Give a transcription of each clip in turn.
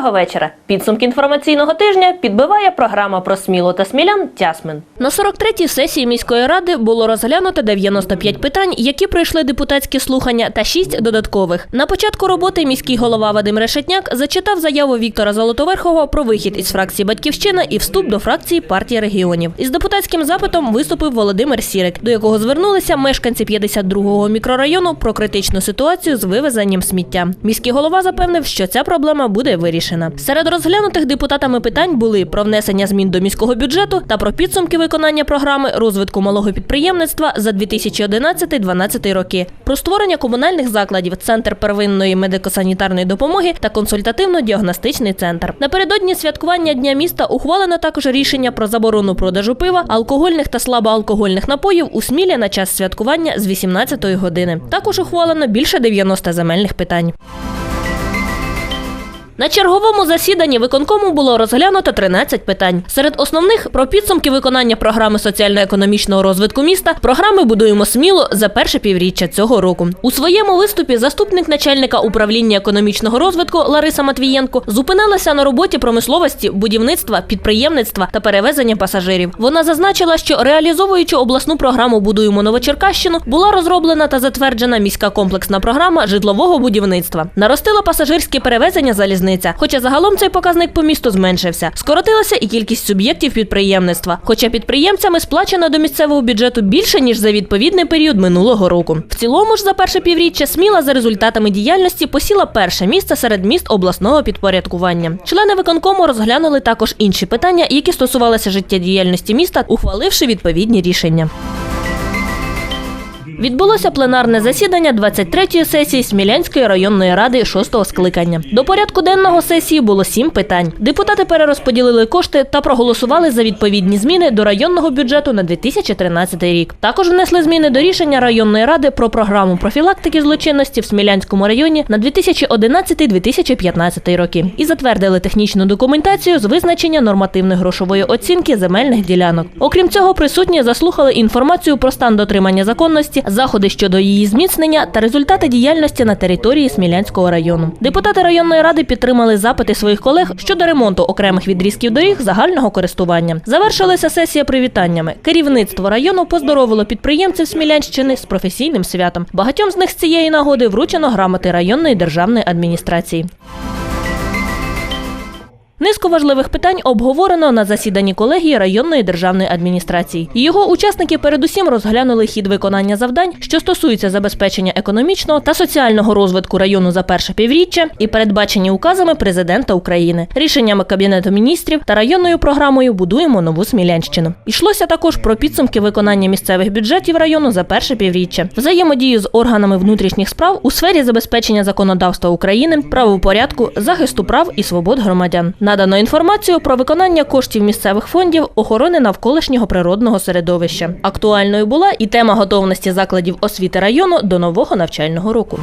Доброго вечора. Підсумки інформаційного тижня підбиває програма про сміло та смілян Тясмин. На 43-й сесії міської ради було розглянуто 95 питань, які пройшли депутатські слухання, та 6 додаткових. На початку роботи міський голова Вадим Решетняк зачитав заяву Віктора Золотоверхова про вихід із фракції Батьківщина і вступ до фракції партії регіонів. Із депутатським запитом виступив Володимир Сірик, до якого звернулися мешканці 52-го мікрорайону про критичну ситуацію з вивезенням сміття. Міський голова запевнив, що ця проблема буде вирішена. Серед розглянутих депутатами питань були про внесення змін до міського бюджету та про підсумки виконання програми розвитку малого підприємництва за 2011-2012 роки, про створення комунальних закладів, центр первинної медико-санітарної допомоги та консультативно-діагностичний центр. Напередодні святкування дня міста ухвалено також рішення про заборону продажу пива, алкогольних та слабоалкогольних напоїв у Смілі на час святкування з 18-ї години. Також ухвалено більше 90 земельних питань. На черговому засіданні виконкому було розглянуто 13 питань. Серед основних про підсумки виконання програми соціально-економічного розвитку міста, програми будуємо сміло за перше півріччя цього року. У своєму виступі заступник начальника управління економічного розвитку Лариса Матвієнко зупинилася на роботі промисловості, будівництва, підприємництва та перевезення пасажирів. Вона зазначила, що реалізовуючи обласну програму Будуємо Новочеркащину, була розроблена та затверджена міська комплексна програма житлового будівництва. Наростила пасажирське перевезення залізниця. Хоча загалом цей показник по місту зменшився. Скоротилася і кількість суб'єктів підприємництва. Хоча підприємцями сплачено до місцевого бюджету більше ніж за відповідний період минулого року. В цілому ж за перше півріччя Сміла за результатами діяльності посіла перше місце серед міст обласного підпорядкування. Члени виконкому розглянули також інші питання, які стосувалися життєдіяльності міста, ухваливши відповідні рішення. Відбулося пленарне засідання 23-ї сесії Смілянської районної ради 6-го скликання. До порядку денного сесії було сім питань. Депутати перерозподілили кошти та проголосували за відповідні зміни до районного бюджету на 2013 рік. Також внесли зміни до рішення районної ради про програму профілактики злочинності в Смілянському районі на 2011-2015 роки і затвердили технічну документацію з визначення нормативної грошової оцінки земельних ділянок. Окрім цього, присутні заслухали інформацію про стан дотримання законності, заходи щодо її зміцнення та результати діяльності на території Смілянського району. Депутати районної ради підтримали запити своїх колег щодо ремонту окремих відрізків доріг загального користування. Завершилася сесія привітаннями. Керівництво району поздоровило підприємців Смілянщини з професійним святом. Багатьом з них з цієї нагоди вручено грамоти районної державної адміністрації. Низку важливих питань обговорено на засіданні колегії районної державної адміністрації. Його учасники передусім розглянули хід виконання завдань, що стосуються забезпечення економічного та соціального розвитку району за перше півріччя і передбачені указами президента України, рішеннями кабінету міністрів та районною програмою Будуємо нову Смілянщину. Йшлося також про підсумки виконання місцевих бюджетів району за перше півріччя, взаємодію з органами внутрішніх справ у сфері забезпечення законодавства України, правопорядку, захисту прав і свобод громадян. Надано інформацію про виконання коштів місцевих фондів охорони навколишнього природного середовища. Актуальною була і тема готовності закладів освіти району до нового навчального року.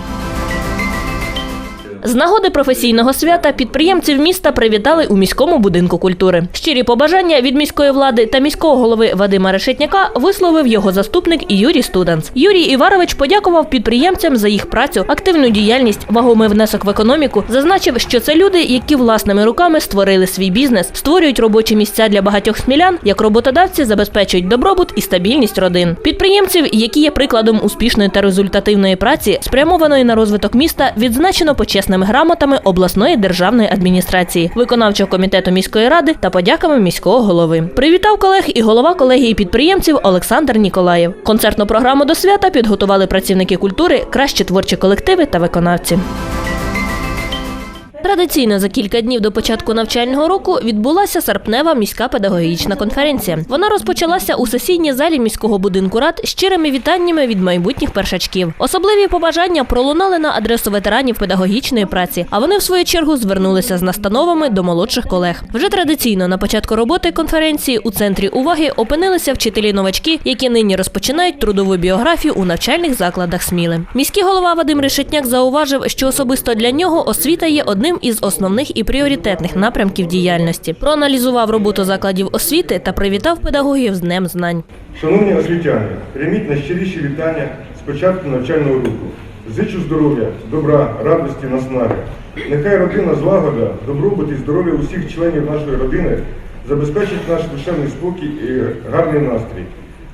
З нагоди професійного свята підприємців міста привітали у міському будинку культури. Щирі побажання від міської влади та міського голови Вадима Решетняка висловив його заступник Юрій Студанц. Юрій Іварович подякував підприємцям за їх працю, активну діяльність, вагомий внесок в економіку. Зазначив, що це люди, які власними руками створили свій бізнес, створюють робочі місця для багатьох смілян, як роботодавці забезпечують добробут і стабільність родин. Підприємців, які є прикладом успішної та результативної праці, спрямованої на розвиток міста, відзначено почесними грамотами обласної державної адміністрації, виконавчого комітету міської ради та подяками міського голови. Привітав колег і голова колегії підприємців Олександр Ніколаєв. Концертну програму до свята підготували працівники культури, кращі творчі колективи та виконавці. Традиційно за кілька днів до початку навчального року відбулася серпнева міська педагогічна конференція. Вона розпочалася у сесійній залі міського будинку рад щирими вітаннями від майбутніх першачків. Особливі побажання пролунали на адресу ветеранів педагогічної праці, а вони в свою чергу звернулися з настановами до молодших колег. Вже традиційно на початку роботи конференції у центрі уваги опинилися вчителі-новачки, які нині розпочинають трудову біографію у навчальних закладах Сміли. Міський голова Вадим Решетняк зауважив, що особисто для нього освіта є одним із основних і пріоритетних напрямків діяльності. Проаналізував роботу закладів освіти та привітав педагогів з Днем знань. Шановні освітяни, прийміть найщиріші вітання з початку навчального року. Зичу здоров'я, добра, радості, наснаги. Нехай родина злагода, добробут і здоров'я усіх членів нашої родини забезпечить наш душевний спокій і гарний настрій.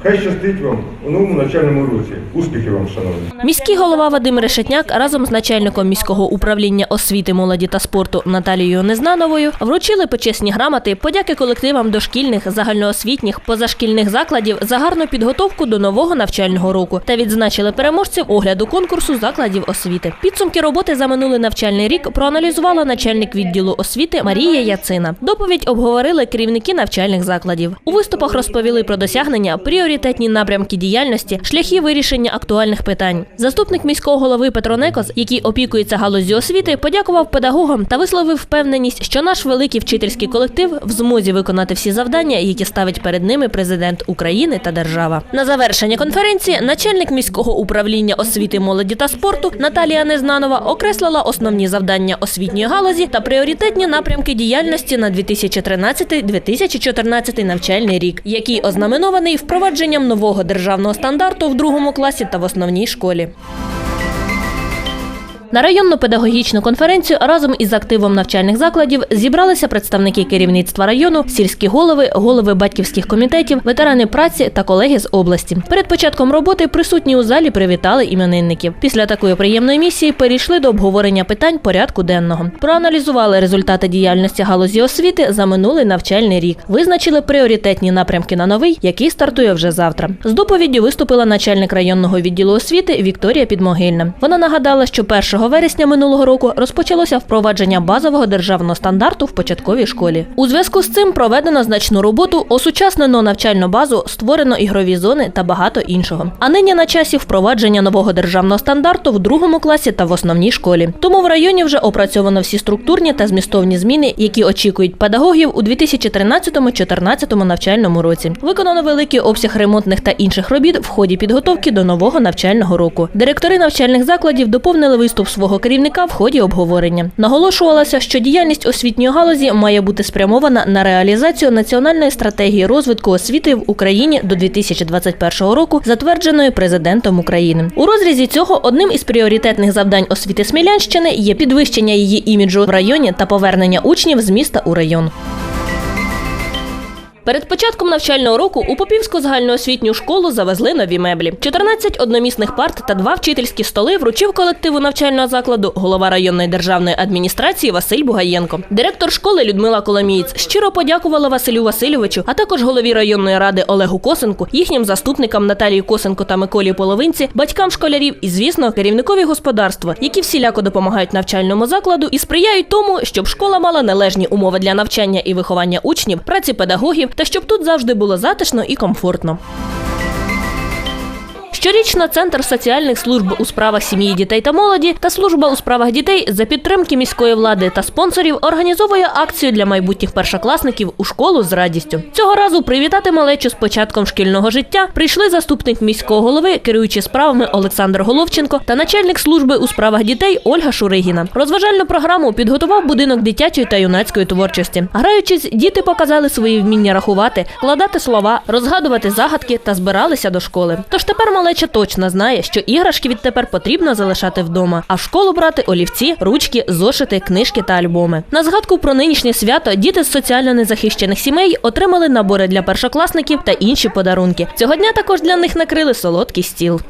Хай щастить вам у новому навчальному році. Успіхів вам, шановні! Міський голова Вадим Решетняк разом з начальником міського управління освіти, молоді та спорту Наталією Незнановою вручили почесні грамоти, подяки колективам дошкільних, загальноосвітніх, позашкільних закладів за гарну підготовку до нового навчального року та відзначили переможців огляду конкурсу закладів освіти. Підсумки роботи за минулий навчальний рік проаналізувала начальник відділу освіти Марія Яцина. Доповідь обговорили керівники навчальних закладів. У виступах розповіли про досягнення, пріоритетні напрямки діяльності, шляхи вирішення актуальних питань. Заступник міського голови Петро Некос, який опікується галузі освіти, подякував педагогам та висловив впевненість, що наш великий вчительський колектив в змозі виконати всі завдання, які ставить перед ними президент України та держава. На завершення конференції начальник міського управління освіти, молоді та спорту Наталія Незнанова окреслила основні завдання освітньої галузі та пріоритетні напрямки діяльності на 2013-2014 навчальний рік, який ознаменований впровадженням нового державного стандарту в другому класі та в основній школі. На районну педагогічну конференцію разом із активом навчальних закладів зібралися представники керівництва району, сільські голови, голови батьківських комітетів, ветерани праці та колеги з області. Перед початком роботи присутні у залі привітали іменинників. Після такої приємної місії перейшли до обговорення питань порядку денного. Проаналізували результати діяльності галузі освіти за минулий навчальний рік. Визначили пріоритетні напрямки на новий, який стартує вже завтра. З доповіддю виступила начальник районного відділу освіти Вікторія Підмогильна. Вона нагадала, що 1 вересня минулого року розпочалося впровадження базового державного стандарту в початковій школі. У зв'язку з цим проведено значну роботу, осучаснено навчальну базу, створено ігрові зони та багато іншого. А нині на часі впровадження нового державного стандарту в другому класі та в основній школі. Тому в районі вже опрацьовано всі структурні та змістовні зміни, які очікують педагогів у 2013-2014 навчальному році. Виконано великий обсяг ремонтних та інших робіт в ході підготовки до нового навчального року. Директори навчальних закладів доповнили виступ свого керівника в ході обговорення. Наголошувалося, що діяльність освітньої галузі має бути спрямована на реалізацію національної стратегії розвитку освіти в Україні до 2021 року, затвердженої президентом України. У розрізі цього одним із пріоритетних завдань освіти Смілянщини є підвищення її іміджу в районі та повернення учнів з міста у район. Перед початком навчального року у Попівську загальноосвітню школу завезли нові меблі. 14 одномісних парт та два вчительські столи вручив колективу навчального закладу голова районної державної адміністрації Василь Бугаєнко. Директор школи Людмила Коломієць щиро подякувала Василю Васильовичу, а також голові районної ради Олегу Косенку, їхнім заступникам Наталії Косенко та Миколі Половинці, батькам школярів і, звісно, керівникові господарства, які всіляко допомагають навчальному закладу і сприяють тому, щоб школа мала належні умови для навчання і виховання учнів, праці педагогів та щоб тут завжди було затишно і комфортно. Щорічно Центр соціальних служб у справах сім'ї, дітей та молоді та служба у справах дітей за підтримки міської влади та спонсорів організовує акцію для майбутніх першокласників у школу з радістю. Цього разу привітати малечу з початком шкільного життя прийшли заступник міського голови, керуючи справами Олександр Головченко та начальник служби у справах дітей Ольга Шуригіна. Розважальну програму підготував будинок дитячої та юнацької творчості. Граючись, діти показали свої вміння рахувати, складати слова, розгадувати загадки та збиралися до школи. Тож тепер малеча точно знає, що іграшки відтепер потрібно залишати вдома, а в школу брати олівці, ручки, зошити, книжки та альбоми. На згадку про нинішнє свято діти з соціально незахищених сімей отримали набори для першокласників та інші подарунки. Цього дня також для них накрили солодкий стіл.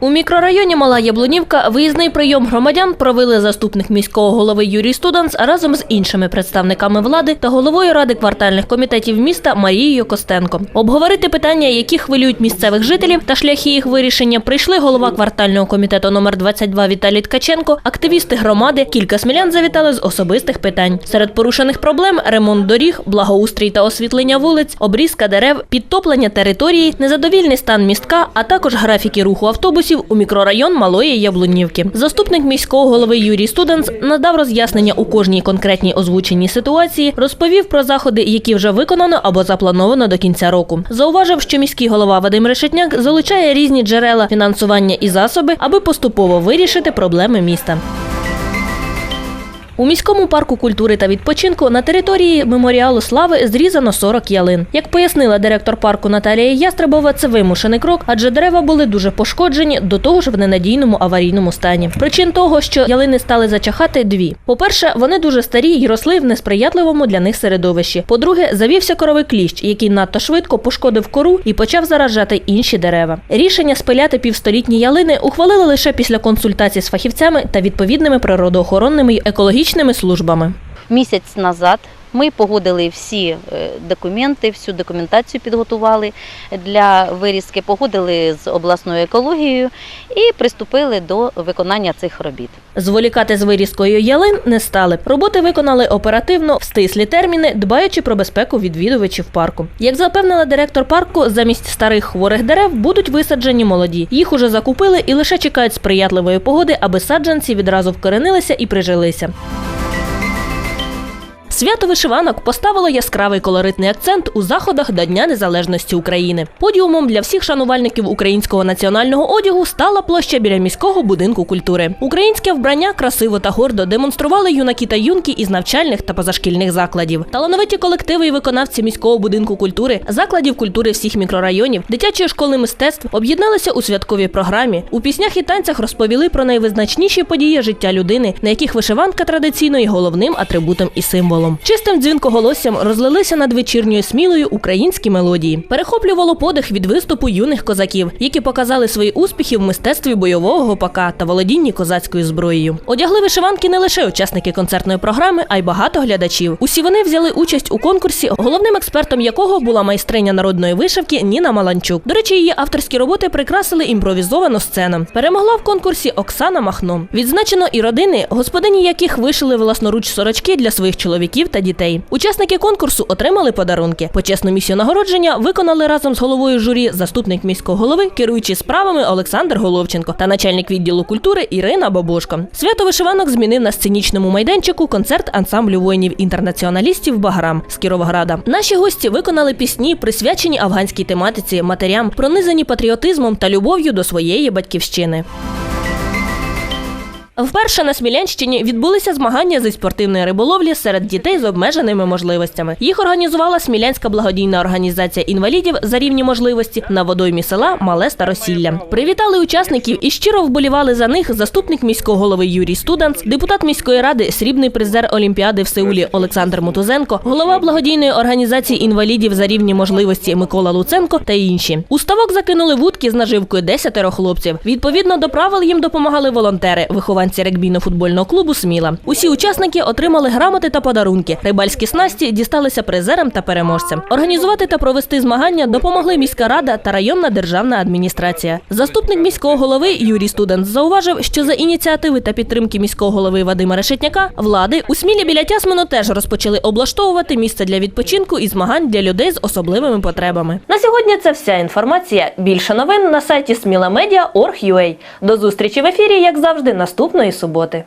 У мікрорайоні Мала Яблунівка виїзний прийом громадян провели заступник міського голови Юрій Студанс разом з іншими представниками влади та головою ради квартальних комітетів міста Марією Костенко. Обговорити питання, які хвилюють місцевих жителів та шляхи їх вирішення, прийшли голова квартального комітету номер 22 Віталій Ткаченко, активісти громади. Кілька смілян завітали з особистих питань. Серед порушених проблем ремонт доріг, благоустрій та освітлення вулиць, обрізка дерев, підтоплення території, незадовільний стан містка, а також графіки руху автобусів у мікрорайон Малої Яблунівки. Заступник міського голови Юрій Студенс надав роз'яснення у кожній конкретній озвученій ситуації, розповів про заходи, які вже виконано або заплановано до кінця року. Зауважив, що міський голова Вадим Решетняк залучає різні джерела фінансування і засоби, аби поступово вирішити проблеми міста. У міському парку культури та відпочинку на території меморіалу слави зрізано 40 ялин. Як пояснила директор парку Наталія Ястребова, це вимушений крок, адже дерева були дуже пошкоджені, до того ж в ненадійному аварійному стані. Причин того, що ялини стали зачахати, дві: по-перше, вони дуже старі й росли в несприятливому для них середовищі. По-друге, завівся коровий кліщ, який надто швидко пошкодив кору і почав заражати інші дерева. Рішення спиляти півстолітні ялини ухвалили лише після консультацій з фахівцями та відповідними природоохоронними й екологічними службами. Місяць назад ми погодили всі е, документи, всю документацію підготували для вирізки, погодили з обласною екологією і приступили до виконання цих робіт. Зволікати з вирізкою ялин не стали. Роботи виконали оперативно, в стислі терміни, дбаючи про безпеку відвідувачів парку. Як запевнила директор парку, замість старих хворих дерев будуть висаджені молоді. Їх уже закупили і лише чекають сприятливої погоди, аби саджанці відразу вкоренилися і прижилися. Свято вишиванок поставило яскравий колоритний акцент у заходах до Дня Незалежності України. Подіумом для всіх шанувальників українського національного одягу стала площа біля міського будинку культури. Українське вбрання красиво та гордо демонстрували юнаки та юнки із навчальних та позашкільних закладів. Талановиті колективи і виконавці міського будинку культури, закладів культури всіх мікрорайонів, дитячої школи мистецтв об'єдналися у святковій програмі. У піснях і танцях розповіли про найвизначніші події життя людини, на яких вишиванка традиційно є головним атрибутом і символом. Чистим дзвінкоголоссям розлилися над вечірньою смілою українські мелодії. Перехоплювало подих від виступу юних козаків, які показали свої успіхи в мистецтві бойового гопака та володінні козацькою зброєю. Одягли вишиванки не лише учасники концертної програми, а й багато глядачів. Усі вони взяли участь у конкурсі, головним експертом якого була майстриня народної вишивки Ніна Маланчук. До речі, її авторські роботи прикрасили імпровізовану сцену. Перемогла в конкурсі Оксана Махно. Відзначено і родини, господині яких вишили власноруч сорочки для своїх чоловіків та дітей. Учасники конкурсу отримали подарунки. Почесну місію нагородження виконали разом з головою журі заступник міського голови, керуючий справами Олександр Головченко та начальник відділу культури Ірина Бабошко. Свято вишиванок змінив на сценічному майданчику концерт ансамблю воїнів-інтернаціоналістів Баграм з Кіровограда. Наші гості виконали пісні, присвячені афганській тематиці, матерям, пронизані патріотизмом та любов'ю до своєї батьківщини. Вперше на Смілянщині відбулися змагання зі спортивної риболовлі серед дітей з обмеженими можливостями. Їх організувала Смілянська благодійна організація інвалідів за рівні можливості на водоймі села Мале Старосілля. Привітали учасників і щиро вболівали за них заступник міського голови Юрій Студанц, депутат міської ради, срібний призер Олімпіади в Сеулі Олександр Мутузенко, голова благодійної організації інвалідів за рівні можливості Микола Луценко та інші. У ставок закинули вудки з наживкою десятеро хлопців. Відповідно до правил їм допомагали волонтери, вихованці регбійно-футбольного клубу Сміла. Усі учасники отримали грамоти та подарунки. Рибальські снасті дісталися призерам та переможцям. Організувати та провести змагання допомогли міська рада та районна державна адміністрація. Заступник міського голови Юрій Студент зауважив, що за ініціативи та підтримки міського голови Вадима Решетняка влади у Смілі біля Тясмину теж розпочали облаштовувати місце для відпочинку і змагань для людей з особливими потребами. На сьогодні це вся інформація. Більше новин на сайті smilamedia.org.ua. До зустрічі в ефірі, як завжди, Наступної суботи.